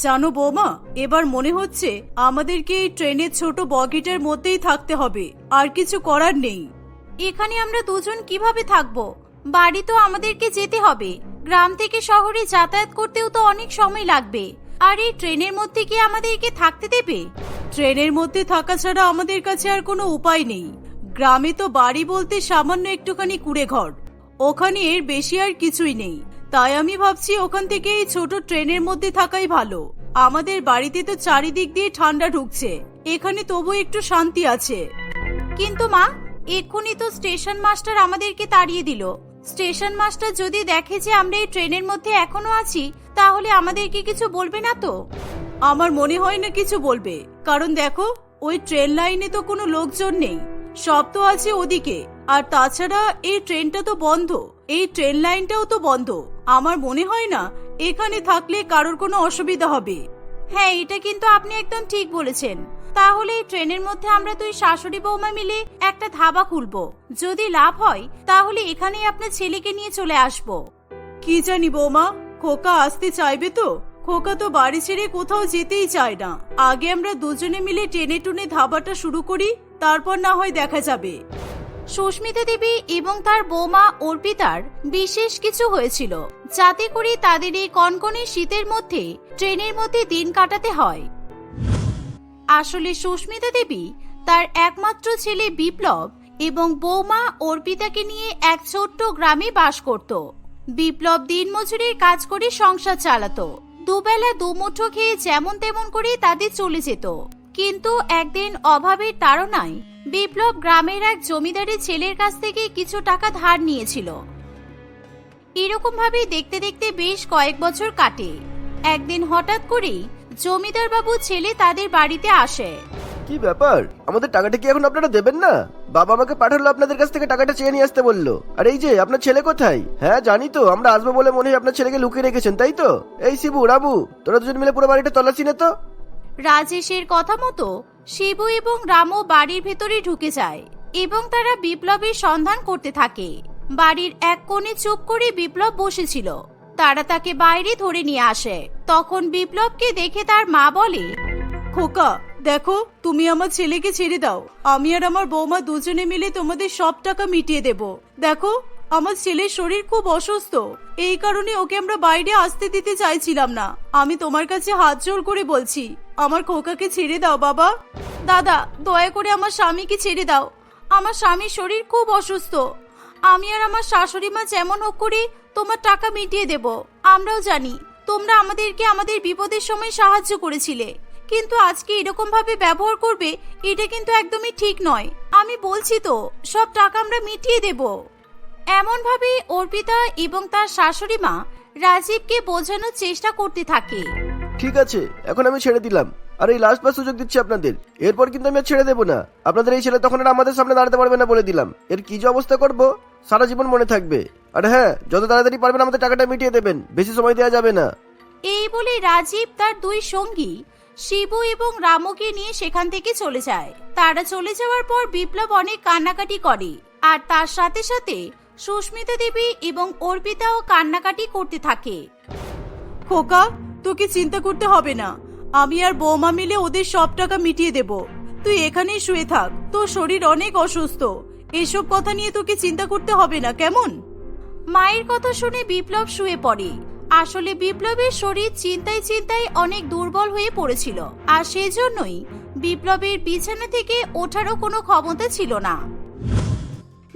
জানো বৌমা এবার মনে হচ্ছে আমাদেরকে এই ট্রেনের ছোট বগিটার মধ্যেই থাকতে হবে আর কিছু করার নেই। এখানে আমরা দুজন কীভাবে থাকব? বাড়ি তো আমাদেরকে যেতে হবে। গ্রাম থেকে শহরে যাতায়াত করতেও তো অনেক সময় লাগবে। আর এই ট্রেনের মধ্যে কি আমাদেরকে থাকতে দেবে? ট্রেনের মধ্যে থাকা ছাড়া আমাদের কাছে আর কোনো উপায় নেই। গ্রামে তো বাড়ি বলতে সামান্য একটুখানি কুড়ে ঘর ওখানে এর বেশি আর কিছুই নেই। তাই আমি ভাবছি ওখান থেকে এই ছোট ট্রেনের মধ্যে থাকাই ভালো। আমাদের বাড়িতে তো চারিদিক দিয়ে ঠান্ডা ঢুকছে। এখানে তবু একটু শান্তি আছে। কিন্তু মা, এক্ষুনি তো স্টেশন মাস্টার আমাদেরকে তাড়িয়ে দিল। স্টেশন মাস্টার যদি দেখে যে আমরা এই ট্রেনের মধ্যে এখনও আছি, তাহলে আমাদেরকে কিছু বলবে না তো? আমার মনে হয় না কিছু বলবে। কারণ দেখো, ওই ট্রেন লাইনে তো কোনো লোকজন নেই। সব তো আছে ওদিকে। আর তাছাড়া এই ট্রেনটা তো বন্ধ। এই ট্রেন লাইনটাও তো বন্ধ। আমার মনে হয় না এখানে থাকলে কারোর কোনো অসুবিধা হবে। হ্যাঁ এটা কিন্তু আপনি একদম ঠিক বলেছেন। তাহলে এই ট্রেনের মধ্যে আমরা দুই শাশুড়ি বৌমা মিলে একটা ধাবা খুলবো। যদি লাভ হয়, তাহলে এখানেই আপনার ছেলেকে নিয়ে চলে আসব। কি জানি বৌমা, খোকা আসতে চাইবে তো? খোকা তো বাড়ি ছেড়ে কোথাও যেতেই চায় না। আগে আমরা দুজনে মিলে টেনে টুনে ধাবাটা শুরু করি, তারপর না হয় দেখা যাবে। সুস্মিতা দেবী এবং তার বৌমা অর্পিতার বিশেষ কিছু হয়েছিল। যাতে করে তাদের এই কনকনে শীতের মধ্যে, ট্রেনের মধ্যে দিন কাটাতে হয়। আসলে সুস্মিতা দেবী তার একমাত্র ছেলে বিপ্লব এবং বৌমা অর্পিতাকে নিয়ে এক ছোট্ট গ্রামে বাস করত। বিপ্লব দিনমজুরির কাজ করে সংসার চালাতো। দুবেলা দুমুঠো খেয়ে যেমন তেমন করে তাদের চলে যেত। কিন্তু একদিন অভাবের তাড়নায় বিপ্লব গ্রামের এক জমিদারের ছেলের কাছ থেকে কিছু টাকা ধার নিয়েছিল। এরকম ভাবে দেখতে দেখতে বেশ কয়েক বছর কাটে। একদিন হঠাৎ করেই জমিদার বাবু ছেলে তাদের বাড়িতে আসে। কি ব্যাপার? আমাদের টাকাটা কি এখন আপনারা দেবেন না? বাবা আমাকে পাঠালো আপনাদের কাছ থেকে টাকাটা চেয়ে নিয়ে আসতে বলল। আর এই যে আপনার ছেলে কোথায়? হ্যাঁ জানি তো আমরা আসব বলে মনে হয় আপনার ছেলেকে লুকিয়ে রেখেছেন তাই তো? এই শিবু রাবু তোরা দুজন মিলে পুরো বাড়িটা তল্লাশি নে তো। রাজেশের কথা মতো শিবু এবং রামও বাড়ির ভেতরে ঢুকে যায় এবং তারা বিপ্লবের সন্ধান করতে থাকে। বাড়ির এক কোণে চুপ করে বিপ্লব বসেছিল। তারা তাকে বাইরে ধরে নিয়ে আসে। তখন বিপ্লবকে দেখে তার মা বলে, খোকা, দেখো, তুমি আমার ছেলেকে ছেড়ে দাও। আমি আর আমার বৌমা দুজনে মিলে তোমাদের সব টাকা মিটিয়ে দেব। দেখো, আমার ছেলের শরীর খুব অসুস্থ। এই কারণে ওকে আমরা বাইরে আসতে দিতে চাইছিলাম না। আমি তোমার কাছে হাত জোর করে বলছি আমার খোকাকে ছেড়ে দাও, বাবা। দাদা, দয়া করে আমার স্বামীকে ছেড়ে দাও। আমার স্বামীর শরীর খুব অসুস্থ। আমি আর আমার শাশুড়ি মা যেমন হোক করে তোমার টাকা মিটিয়ে দেব। আমরাও জানি, তোমরা আমাদেরকে আমাদের বিপদের সময় সাহায্য করেছিলে। কিন্তু আজকে এরকম ভাবে ব্যবহার করবে, এটা কিন্তু একদমই ঠিক নয়। আমি বলছি তো, সব টাকা আমরা মিটিয়ে দেব। এমন ভাবে অর্পিতা এবং তার শাশুড়ি মা রাজীবকে বোঝানোর চেষ্টা করতে থাকে। ঠিক আছে এখন আমি ছেড়ে দিলাম। আর এই লাস্ট বার সুযোগ দিচ্ছি আপনাদের। এরপর কিন্তু আমি ছেড়ে দেবো না। আপনাদের এই ছেলে তখন আর আমাদের সামনে দাঁড়াতে পারবে না বলে দিলাম। এর কি যে অবস্থা করব? সারা জীবন মনে থাকবে। আর হ্যাঁ যত তাড়াতাড়ি পারবেন আমাদের টাকাটা মিটিয়ে দেবেন। বেশি সময় দেওয়া যাবে না। এই বলে রাজীব তার দুই সঙ্গী শিবু এবং রামকে নিয়ে সেখান থেকে চলে যায়। তারা চলে যাওয়ার পর বিপ্লব অনেক কান্নাকাটি করে। আর তার সাথে সাথে সুস্মিতা দেবী এবং অর্পিতাও কান্নাকাটি করতে থাকে। খোকা তোকে চিন্তা করতে হবে না। আমি আর বৌমা মিলে ওদের সব টাকা মিটিয়ে দেব। তুই এখানেই শুয়ে থাক, তোর শরীর অনেক অসুস্থ। এসব কথা নিয়ে তোকে চিন্তা করতে হবে না, কেমন? মায়ের কথা শুনে বিপ্লব শুয়ে পড়ে। আসলে বিপ্লবের শরীর চিন্তায় চিন্তায় অনেক দুর্বল হয়ে পড়েছিল। আর সেজন্যই বিপ্লবের বিছানা থেকে ওঠারও কোনো ক্ষমতা ছিল না।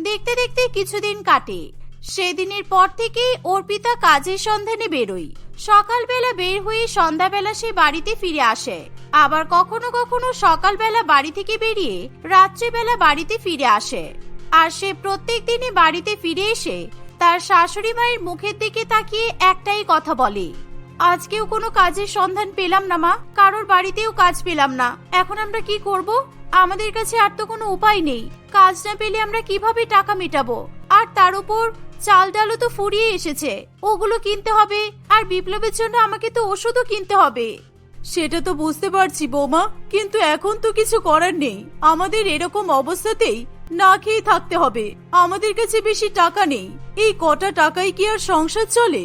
দেখতে দেখতে কিছুদিন কাটে। সেদিনের পর থেকে অর্পিতা কাজের সন্ধানে বেরোয়। সকালবেলা বের হয়ে সন্ধ্যাবেলা সে বাড়িতে ফিরে আসে। আবার কখনো কখনো সকালবেলা বাড়ি থেকে বেরিয়ে রাত্রিবেলা বাড়িতে ফিরে আসে। আর সে প্রত্যেক দিনই বাড়িতে ফিরে এসে তার শাশুড়ি মায়ের মুখের দিকে তাকিয়ে একটাই কথা বলে, আজকেও কোনো কাজের সন্ধান পেলাম না মা, কারোর বাড়িতেও কাজ পেলাম না। এখন আমরা কি করব? আমাদের কাছে আর তো কোনো উপায় নেই। কাজ না পেলে আমরা কীভাবে টাকা মেটাবো? আর তার উপর চাল ডালও তো ফুরিয়ে এসেছে। ওগুলো কিনতে হবে, আর বিপ্লবের জন্য আমাকে তো ওষুধও কিনতে হবে। সেটা তো বুঝতে পারছি, বৌমা, কিন্তু এখন তো কিছু করার নেই। আমাদের এরকম অবস্থাতেই না খেয়ে থাকতে হবে। আমাদের কাছে বেশি টাকা নেই। এই কটা টাকায় কি আর সংসার চলে?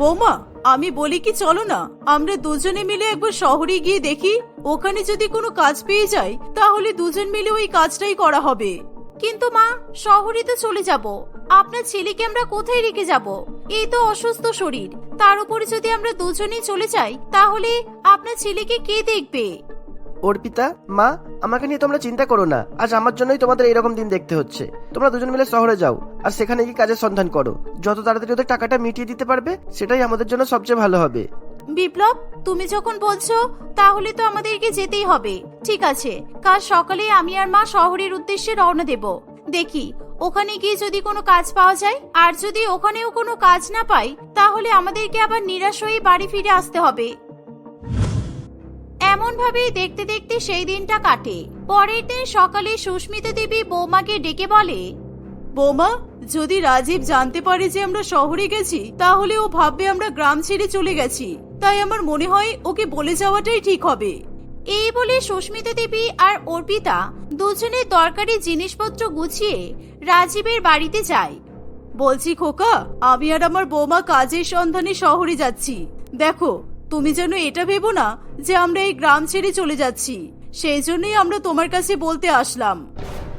বৌমা, আমি বলি কি চলো না, আমরা দুজনে মিলে একবার শহরে গিয়ে দেখি। ওখানে যদি কোনো কাজ পেয়ে যাই তাহলে দুজন মিলে ওই কাজটাই করা হবে। কিন্তু মা শহরে তো চলে যাব। আপনার ছেলেকে আমরা কোথায় রেখে যাব? এই তো অসুস্থ শরীর। তার উপরে যদি আমরা দুজনেই চলে যাই, তাহলে আপনার ছেলেকে কে দেখবে? অর্পিতা, মা, আমাকে নিয়ে তোমরা চিন্তা করো না। আজ আমার জন্যই তোমাদের এরকম দিন দেখতে হচ্ছে। তোমরা দুজন মিলে শহরে যাও, আর সেখানে গিয়ে কাজের সন্ধান করো। যত তাড়াতাড়ি ওদের টাকাটা মিটিয়ে দিতে পারবে, সেটাই আমাদের জন্য সবচেয়ে ভালো হবে। বিপ্লব, তুমি যখন বলছো, তাহলে তো আমাদেরকে যেতেই হবে। ঠিক আছে, কাল সকালে আমি আর মা শহরের উদ্দেশ্যে রওনা দেব। দেখি, ওখানে গিয়ে যদি কোনো কাজ পাওয়া যায়, আর যদি ওখানেও কোনো কাজ না পাই, তাহলে আমাদেরকে আবার নিরাশ হয়ে বাড়ি ফিরে আসতে হবে। এমন ভাবেই দেখতে দেখতে সেই দিনটা কাটে। পরের দিন সকালে সুস্মিতা দেবী বৌমাকে ডেকে বলে, বৌমা, যদি রাজীব জানতে পারে যে আমরা শহরে গেছি, তাহলে ও ভাববে আমরা গ্রাম ছেড়ে চলে গেছি। তাই আমার মনে হয় ওকে বলে যাওয়াটাই ঠিক হবে। এই বলে সুস্মিতা দেবী আর অর্পিতা দুজনে দরকারি জিনিসপত্র গুছিয়ে রাজীবের বাড়িতে যায়। বলছি খোকা আমি আর আমার বৌমা কাজের সন্ধানে শহরে যাচ্ছি। দেখো তুমি যেন এটা ভেবো না যে আমরা এই গ্রাম ছেড়ে চলে যাচ্ছি। সেই জন্যই আমরা তোমার কাছে বলতে আসলাম।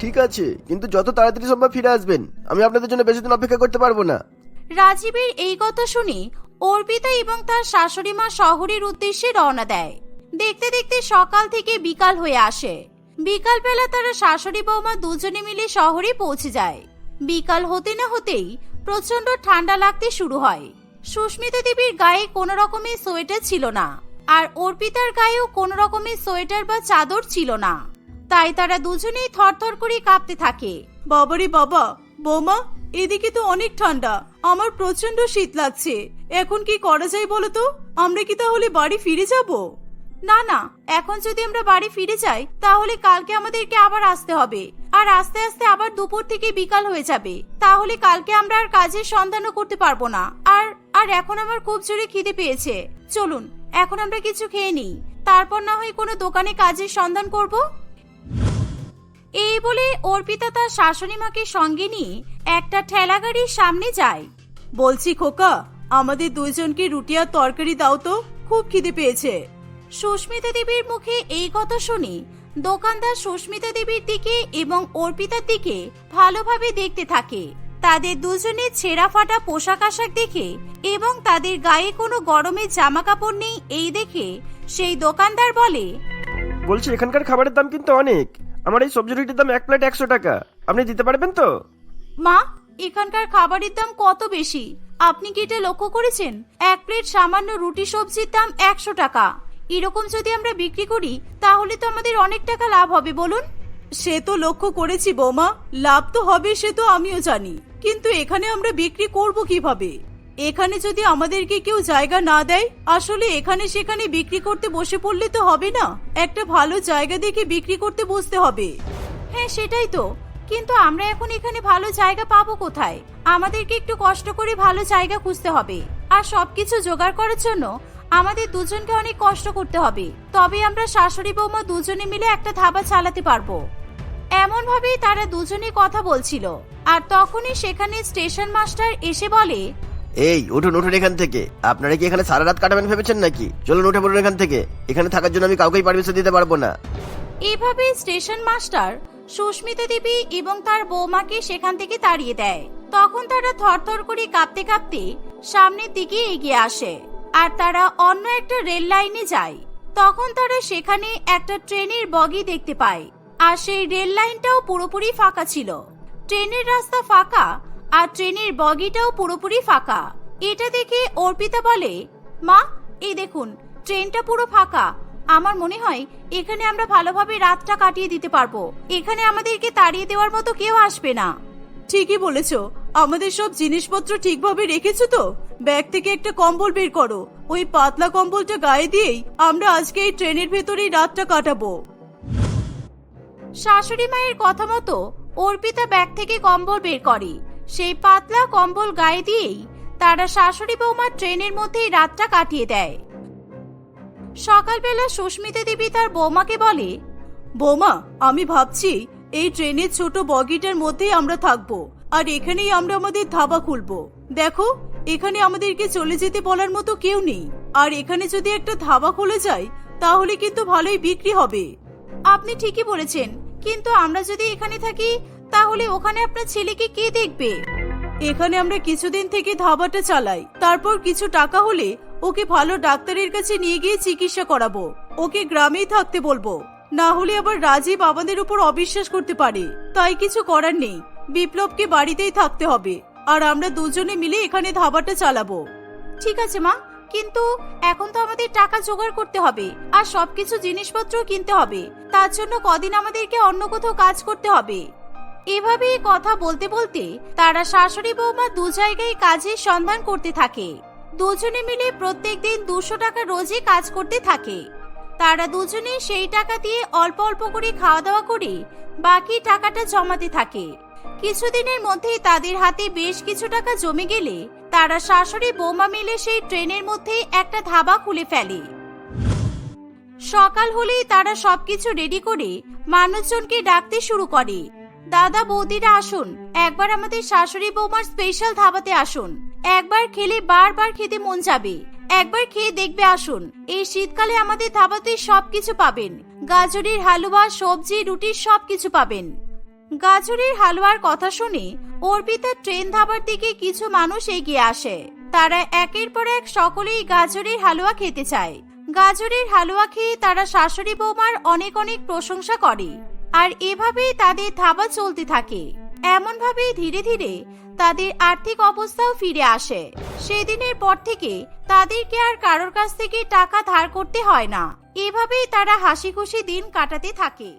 ঠিক আছে কিন্তু যত তাড়াতাড়ি সম্ভব ফিরে আসবেন। আমি আপনাদের জন্য বেশি দিন অপেক্ষা করতে পারব না। রাজীবের এই কথা শুনে অর্পিতা এবং তার শাশুড়ি মা শহরের উদ্দেশ্যে রওনা দেয়। দেখতে দেখতে সকাল থেকে বিকাল হয়ে আসে। বিকালবেলা তারা শাশুড়ি বৌমা দুজনে মিলে শহরে পৌঁছে যায়। বিকাল হতে না হতেই প্রচণ্ড ঠান্ডা লাগতে শুরু হয়। সুস্মিতা দেবীর গায়ে কোনো রকমের সোয়েটার ছিল না, আর অর্পিতার গায়েও কোনো রকমের সোয়েটার বা চাদর ছিল না। তাই তারা দুজনেই থরথর করে কাঁপতে থাকে। বাবারে বাবা, বৌমা, এদিকে তো অনেক ঠান্ডা। আমার প্রচণ্ড শীত লাগছে। এখন কি করা যায় বলো তো? আমরা কি তাহলে বাড়ি ফিরে যাব? না না, এখন যদি আমরা বাড়ি ফিরে যাই, তাহলে কালকে আমাদেরকে আবার আসতে হবে। আর আস্তে আস্তে আবার দুপুর থেকে বিকাল হয়ে যাবে। তাহলে কালকে আমরা আর কাজের সন্ধানও করতে পারব না। আর আর এখন আমার খুব জোরে খিদে পেয়েছে। চলুন, এখন আমরা কিছু খেয়ে নিই। তারপর না হয় কোনো দোকানে কাজের সন্ধান করব? এই বলে অর্পিতা তার শাশুড়ি মাকে সঙ্গে নিয়ে একটা ঠেলা গাড়ির সামনে যায়। বলছি খোকা আমাদের দুইজনকে রুটি আর তরকারি দাও তো খুব খিদে পেয়েছে। সুস্মিতা দেবীর মুখে এই কথা শুনি দোকানদার সুস্মিতা দেবীর দিকে এবং অর্পিতার দিকে ভালোভাবে দেখতে থাকে। তাদের দুজনের ছেঁড়া ফাটা পোশাক আশাক দেখে এবং তাদের গায়ে কোনো গরমের জামা কাপড় নেই এই দেখে সেই দোকানদার বলে বলছি এখানকার খাবারের দাম কিন্তু অনেক। আমার এই সবজি রুটির দাম এক প্লেট একশো টাকা। আপনি দিতে পারবেন তো? মা এখানকার খাবারের দাম কত বেশি? আপনি কি এটা লক্ষ্য করেছেন? এক প্লেট সামান্য রুটি সবজির দাম একশো টাকা। এরকম যদি আমরা বিক্রি করি তাহলে তো আমাদের অনেক টাকা লাভ হবে বলুন। সে তো লক্ষ্য করেছি বৌমা। লাভ তো হবে সে তো আমিও জানি। কিন্তু এখানে আমরা বিক্রি করব কীভাবে? এখানে যদি আমাদেরকে কেউ জায়গা না দেয় আসলে এখানে সেখানে বিক্রি করতে বসে পড়লে তো হবে না। একটা ভালো জায়গা দেখে বিক্রি করতে বসতে হবে। হ্যাঁ সেটাই তো। কিন্তু আমরা এখন এখানে ভালো জায়গা পাবো কোথায়? আমাদেরকে একটু কষ্ট করে ভালো জায়গা খুঁজতে হবে। আর সবকিছু জোগাড় করার জন্য আমাদের দুজনকে অনেক কষ্ট করতে হবে। তবে আমরা শাশুড়ি বৌমা দুজনে মিলে একটা ধাবা চালাতে পারব। এমন ভাবেই তারা দুজনে কথা বলছিল। আর তখনই সেখানে স্টেশন মাস্টার এসে বলে এই উঠুন উঠুন এখান থেকে। আপনারা কি এখানে সারা রাত কাটাবেন ভেবেছেন নাকি? চলুন উঠে পড়ুন এখান থেকে। এখানে থাকার জন্য আমি কাউকেই পারমিশন দিতে পারব না। এভাবে স্টেশন মাস্টার সুস্মিতা দেবী এবং তার বৌমাকে সেখান থেকে তাড়িয়ে দেয়। তখন তারা থরথর করে কাঁপতে কাঁপতে সামনের দিকে এগিয়ে আসে আর তারা অন্য একটা রেল লাইনে যায়। তখন তারা সেখানে একটা ট্রেনের বগি দেখতে পায় আর সেই রেল লাইনটাও পুরোপুরি ফাঁকা ছিল। ট্রেনের রাস্তা ফাঁকা আর ট্রেনের বগিটাও পুরোপুরি ফাঁকা। এটা দেখে অর্পিতা বলে, মা, এই দেখুন, ট্রেনটা পুরো ফাঁকা। আমার মনে হয় এখানে আমরা ভালোভাবে রাতটা কাটিয়ে দিতে পারব। এখানে আমাদেরকে তাড়িয়ে দেওয়ার মতো কেউ আসবে না। ঠিকই বলেছ। আমাদের সব জিনিসপত্র ঠিকভাবে রেখেছো তো? ব্যাগ থেকে একটা কম্বল বের করো। ওই পাতলা কম্বলটা গায়ে দিয়েই আমরা আজকে এই ট্রেনের ভেতরেই রাতটা কাটাবো। শাশুড়ি মায়ের কথা মতো অর্পিতা ব্যাগ থেকে কম্বল বের করে। সেই পাতলা কম্বল গায়ে দিয়েই তারা শাশুড়ি বৌমা ট্রেনের মধ্যেই রাতটা কাটিয়ে দেয়। সকালবেলা সুস্মিতা দেবী তার বৌমাকে বলে, বৌমা, আমি ভাবছি এই ট্রেনের ছোট বগিটার মধ্যেই আমরা থাকব, আর এখানেই আমরা আমাদের ধাবা খুলবো। দেখো, এখানে আমাদেরকে চলে যেতে বলার মতো কেউ নেই, আর এখানে যদি একটা ধাবা খুলে যায়, তাহলে কিন্তু ভালোই বিক্রি হবে। আপনি ঠিকই বলেছেন, কিন্তু আমরা যদি এখানে থাকি, তাহলে ওখানে আপনার ছেলেকে কে দেখবে? এখানে আমরা কিছুদিন থেকে ধাবাটা চালাই, তারপর কিছু টাকা হলে ওকে ভালো ডাক্তারের কাছে নিয়ে গিয়ে চিকিৎসা করাবো। ওকে গ্রামেই থাকতে বলব। না হলে আবার রাজীব আমাদের উপর অবিশ্বাস করতে পারে। তাই কিছু করার নেই। বিপ্লবকে বাড়িতেই থাকতে হবে। আর আমরা দুজনে মিলে এখানে ধাবাটা চালাবো। ঠিক আছে, মা। কিন্তু এখন তো আমাদের টাকা জোগাড় করতে হবে। আর সবকিছু জিনিসপত্র কিনতে হবে। তার জন্য কদিন আমাদেরকে অন্য কোথাও কাজ করতে হবে। এভাবেই কথা বলতে বলতে তারা শাশুড়ি বৌমা দু জায়গায় কাজের সন্ধান করতে থাকে। দুজনে মিলে প্রত্যেক দিন দুশো টাকা রোজই কাজ করতে থাকে। তারা দুজনে সেই টাকা দিয়ে অল্প অল্প করে খাওয়া দাওয়া করে বাকি টাকাটা জমাতে থাকে। কিছুদিনের মধ্যেই তাদের হাতে বেশ কিছু টাকা জমে গেলে তারা শাশুড়ি বোমা মিলে সেই ট্রেনের মধ্যে একটা ধাবা খুলে ফেলে। সকাল হলেই তারা সবকিছু রেডি করে মানুষজনকে ডাকতে শুরু করে। দাদা বৌদিরা আসুন। একবার আমাদের শাশুড়ি বৌমার স্পেশাল ধাবাতে আসুন। একবার খেলে বারবার খেতে মন যাবে। একবার খেয়ে দেখবে আসুন। এই শীতকালে আমাদের ধাবাতে সবকিছু পাবেন। গাজরের হালুয়া, সবজি, রুটি সবকিছু পাবেন। গাজরের হালুয়ার কথা শুনে অর্পিতা ট্রেন ধাবার দিকে কিছু মানুষ এগিয়ে আসে। তারা একের পর এক সকলেই গাজরের হালুয়া খেতে চায়। গাজরের হালুয়া খেয়ে তারা শাশুড়ি বৌমার অনেক অনেক প্রশংসা করে। আর এভাবেই তাদের ধাবা চলতে থাকে। এমন ভাবে ধীরে ধীরে তাদের আর্থিক অবস্থাও ফিরে আসে। সেদিনের পর থেকে তাদেরকে আর কারোর কাছ থেকে টাকা ধার করতে হয় না। এভাবেই তারা হাসি খুশি দিন কাটাতে থাকে।